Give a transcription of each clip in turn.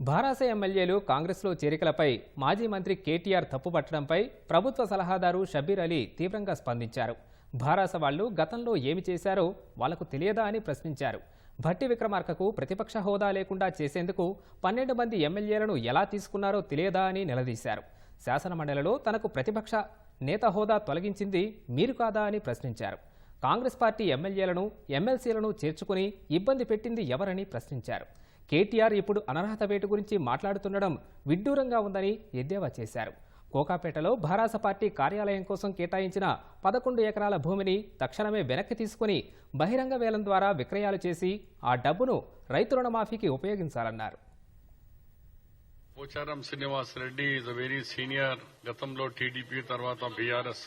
భారాస ఎమ్మెల్యేలు కాంగ్రెస్లో చేరికలపై మాజీ మంత్రి కేటీఆర్ తప్పుపట్టడంపై ప్రభుత్వ సలహాదారు షబీర్ అలీ తీవ్రంగా స్పందించారు. భారాస వాళ్ళు గతంలో ఏమి చేశారో వాళ్ళకు తెలియదా అని ప్రశ్నించారు. భట్టి విక్రమార్కకు ప్రతిపక్ష హోదా లేకుండా చేసేందుకు పన్నెండు మంది ఎమ్మెల్యేలను ఎలా తీసుకున్నారో తెలియదా అని నిలదీశారు. శాసనమండలిలో తనకు ప్రతిపక్ష నేత హోదా తొలగించింది మీరు కాదా అని ప్రశ్నించారు. కాంగ్రెస్ పార్టీ ఎమ్మెల్యేలను ఎమ్మెల్సీలను చేర్చుకుని ఇబ్బంది పెట్టింది ఎవరని ప్రశ్నించారు. కేటీఆర్ ఇప్పుడు అనర్హత వేటు గురించి మాట్లాడుతుండడం విడ్డూరంగా ఉందని ఎద్దేవా చేశారు. కోకాపేటలో భారాస పార్టీ కార్యాలయం కోసం కేటాయించిన పదకొండు ఎకరాల భూమిని తక్షణమే వెనక్కి తీసుకుని బహిరంగ వేలం ద్వారా విక్రయాలు చేసి ఆ డబ్బును రైతు రుణమాఫీకి ఉపయోగించాలన్నారు. Pocharam Srinivas Reddy is a very senior గతంలో టీడీపీ తర్వాత బీఆర్ఎస్.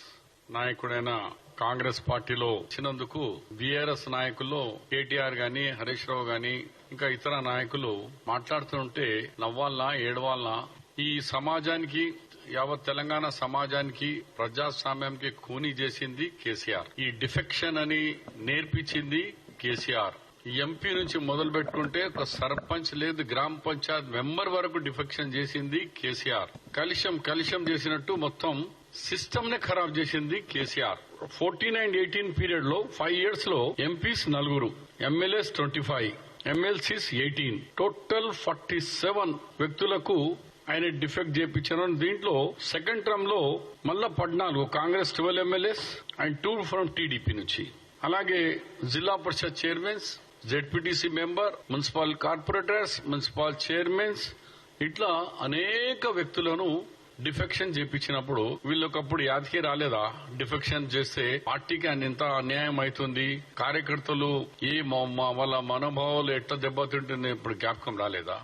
నాయకుడైన కాంగ్రెస్ పార్టీలో వచ్చినందుకు బీఆర్ఎస్ నాయకుల్లో కేటీఆర్ గాని హరీష్ రావు గాని ఇంకా ఇతర నాయకులు మాట్లాడుతుంటే నవ్వాలనా ఏడవాలనా? ఈ సమాజానికి యావత్ తెలంగాణ సమాజానికి ప్రజాస్వామ్యానికి కూని చేసింది కేసీఆర్. ఈ డిఫెక్షన్ అని నేర్పించింది కేసీఆర్. ఎంపీ నుంచి మొదలు పెట్టుకుంటే ఒక సర్పంచ్ లేదు గ్రామ పంచాయత్ మెంబర్ వరకు డిఫెక్షన్ చేసింది కేసీఆర్. కలిషం కలిషం చేసినట్టు మొత్తం సిస్టమ్ నే ఖరాబ్ చేసింది కేసీఆర్. ఫోర్టీన్ అండ్ ఎయిటీన్ పీరియడ్లో ఫైవ్ ఇయర్స్లో ఎంపీస్ నలుగురు MLAs twenty five MLCs eighteen. Total forty seven వ్యక్తులకు ఆయన డిఫెక్ట్ చేయించారు దీంట్లో సెకండ్ టర్మ్లో మళ్ళా పద్నాలుగు Congress twelve MLAs and two from TDP నుంచి. అలాగే zilla parishad chairmans ZPTC member municipal corporators municipal chairmans ఇట్లా అనేక వ్యక్తులను డిఫెక్షన్ చేపించినప్పుడు వీళ్ళొకప్పుడు యాదికి రాలేదా? డిఫెక్షన్ చేస్తే పార్టీకి అని ఎంత అన్యాయం అవుతుంది కార్యకర్తలు ఏ మా- వాళ్ళ మనోభావాలు ఎట్లా దెబ్బతింటుంది ఇప్పుడు జ్ఞాపకం రాలేదా?